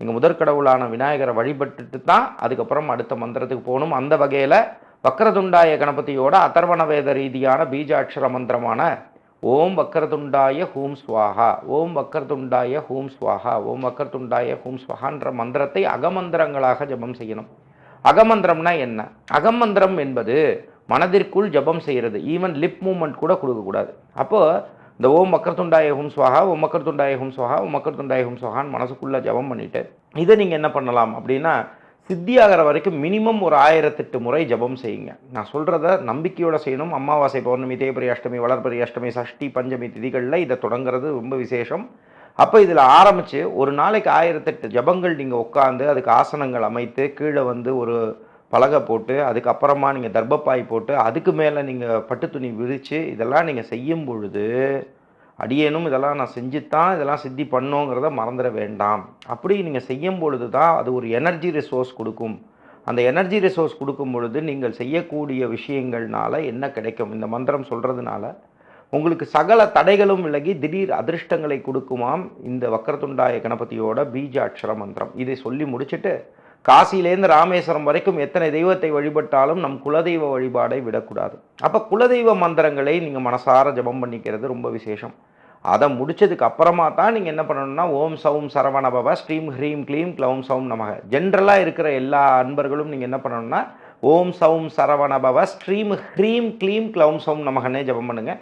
நீங்கள் முதற்கடவுளான விநாயகரை வழிபட்டுட்டு தான் அதுக்கப்புறம் அடுத்த மந்திரத்துக்கு போகணும். அந்த வகையில் வக்கரதுண்டாய கணபதியோட அதர்வண வேத ரீதியான பீஜாட்சர மந்திரமான ஓம் வக்கரதுண்டாய ஹூம் ஸ்வாஹா ஓம் வக்கரதுண்டாய ஹூம் ஸ்வாஹா ஓம் வக்கரதுண்டாய ஹூம் ஸ்வாஹான்ற மந்திரத்தை அகமந்திரங்களாக ஜெபம் செய்யணும். அகமந்திரம்னா என்ன? அகமந்திரம் என்பது மனதிற்குள் ஜெபம் செய்கிறது ஈவன் லிப் மூமெண்ட் கூட கொடுக்கக்கூடாது. அப்போது இந்த ஓம் மக்கர்துண்டாய சுவாகா ஓம் மக்கர்துண்டாய சுவாகா ஓம் மக்கர்துண்டாய ஹும் மனசுக்குள்ளே ஜெபம் பண்ணிவிட்டு இதை நீங்கள் என்ன பண்ணலாம் அப்படின்னா சித்தியாகிற வரைக்கும் மினிமம் ஒரு ஆயிரத்தெட்டு முறை ஜெபம் செய்யுங்க. நான் சொல்கிறத நம்பிக்கையோடு செய்யணும். அமாவாசை பௌர்ணமி தேபரி அஷ்டமி வளர்பரி அஷ்டமி சஷ்டி பஞ்சமி திதிகளில் இதை தொடங்குறது ரொம்ப விசேஷம். அப்போ இதில் ஆரம்பித்து ஒரு நாளைக்கு ஆயிரத்தெட்டு ஜபங்கள் நீங்கள் உட்காந்து அதுக்கு ஆசனங்கள் அமைத்து கீழே வந்து ஒரு பலகை போட்டு அதுக்கப்புறமா நீங்கள் தர்ப்பப்பாய் போட்டு அதுக்கு மேலே நீங்கள் பட்டு துணி விரித்து இதெல்லாம் நீங்கள் செய்யும் பொழுது அடியேனும் இதெல்லாம் நான் செஞ்சுத்தான் இதெல்லாம் சித்தி பண்ணுங்கிறத மறந்துட வேண்டாம். அப்படி நீங்கள் செய்யும் பொழுது தான் அது ஒரு எனர்ஜி ரிசோர்ஸ் கொடுக்கும். அந்த எனர்ஜி ரிசோர்ஸ் கொடுக்கும் பொழுது நீங்கள் செய்யக்கூடிய விஷயங்கள்னால என்ன கிடைக்கும்? இந்த மந்திரம் சொல்கிறதுனால உங்களுக்கு சகல தடைகளும் விலகி திடீர் அதிர்ஷ்டங்களை கொடுக்குமாம் இந்த வக்கரத்துண்டாய கணபதியோட பீஜ அக்ஷர மந்திரம். இதை சொல்லி முடிச்சுட்டு காசியிலேருந்து ராமேஸ்வரம் வரைக்கும் எத்தனை தெய்வத்தை வழிபட்டாலும் நம் குலதெய்வ வழிபாடை விடக்கூடாது. அப்போ குலதெய்வ மந்திரங்களை நீங்கள் மனசார ஜெபம் பண்ணிக்கிறது ரொம்ப விசேஷம். அதை முடிச்சதுக்கு அப்புறமா தான் நீங்கள் என்ன பண்ணணும்னா ஓம் சவும் சரவணபவ ஸ்ரீம் ஹ்ரீம் க்ளீம் க்ளௌம் சவும் நமக ஜென்ரலாக இருக்கிற எல்லா அன்பர்களும் நீங்கள் என்ன பண்ணணும்னா ஓம் சவும் சரவணபவ ஸ்ரீம் ஹ்ரீம் க்ளீம் க்ளௌம் சவும் நமகனே ஜெபம் பண்ணுங்கள்